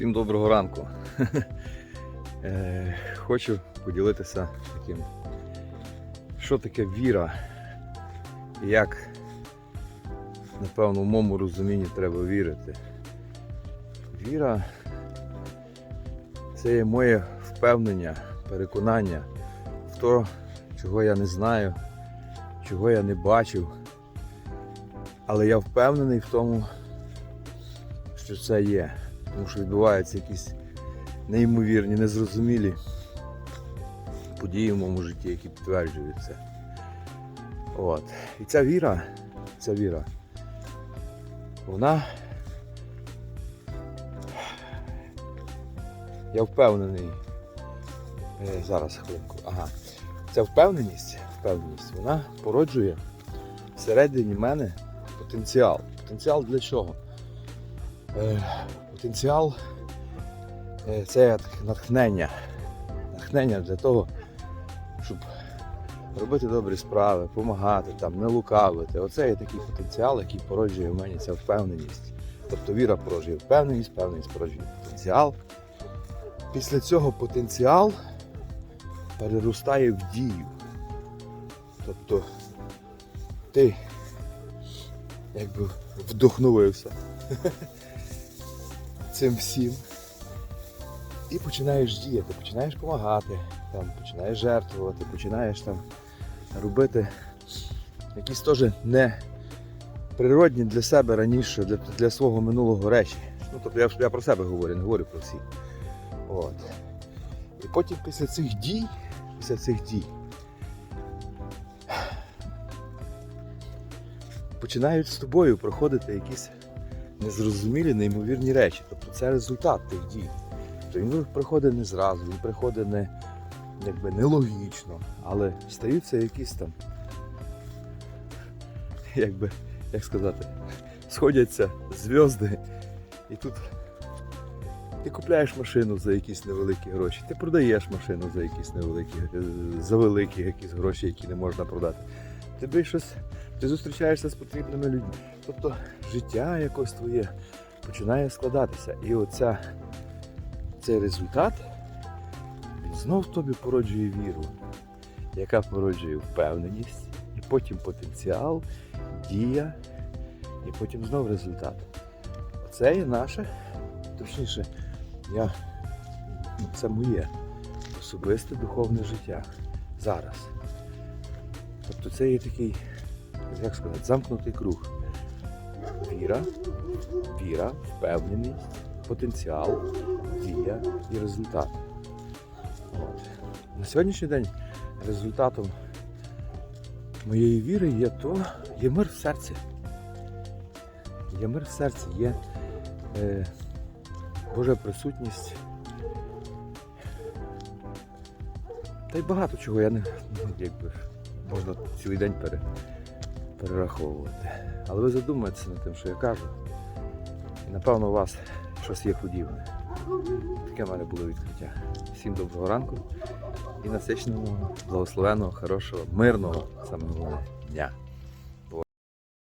Всім доброго ранку. Е, Хочу поділитися таким, що таке віра як, напевно, в моєму розумінні треба вірити. Віра це є моє впевнення, переконання в те, чого я не знаю, чого я не бачив. Але я впевнений в тому, що це є. Тому що відбуваються якісь неймовірні, незрозумілі події в моєму житті, які підтверджують це. От. І ця віра, ця віра, вона. Я впевнений. Е, зараз хвилинку. Ага. Ця впевненість, впевненість, вона породжує всередині мене потенціал. Потенціал для чого? Потенціал е, це натхнення. Натхнення для того, щоб робити добрі справи, допомагати, там, не лукавити. Оце є такий потенціал, який породжує в мені ця впевненість. Тобто віра породжує впевненість, впевненість породжує потенціал. Після цього потенціал переростає в дію. Тобто ти якби вдохновився цим всім. І починаєш діяти, починаєш допомагати, там, починаєш жертвувати, починаєш там робити якісь теж не природні для себе раніше, для, для свого минулого речі. Ну, тобто я, я про себе говорю, не говорю про всіх. От. І потім після цих дій, після цих дій починають з тобою проходити якісь незрозумілі, неймовірні речі. Тобто це результат тих дій. Тобто він приходить не зразу, він приходить не, якби, нелогічно, але стаються якісь там, якби, як сказати, сходяться зв'язки, і тут ти купляєш машину за якісь невеликі гроші, ти продаєш машину за якісь невеликі, е, за великі якісь гроші, які не можна продати. Тобі щось, ти зустрічаєшся з потрібними людьми. Тобто життя якось твоє починає складатися. І оця, цей результат він знов тобі породжує віру, яка породжує впевненість, і потім потенціал, дія, і потім знов результат. Оце є наше, точніше, я, ну, це моє особисте духовне життя зараз. Тобто це є такий, як сказати, замкнутий круг. Віра, віра, впевненість, потенціал, дія і результат. На сьогоднішній день результатом моєї віри є то, є мир в серці. Є мир в серці, є е, Божа присутність. Та й багато чого я не ну, якби можна цілий день пере, перераховувати. Але ви задумаєтеся над тим, що я кажу. І напевно у вас щось є подібне. Таке в мене було відкриття. Всім доброго ранку і насиченого, благословеного, хорошого, мирного саме дня.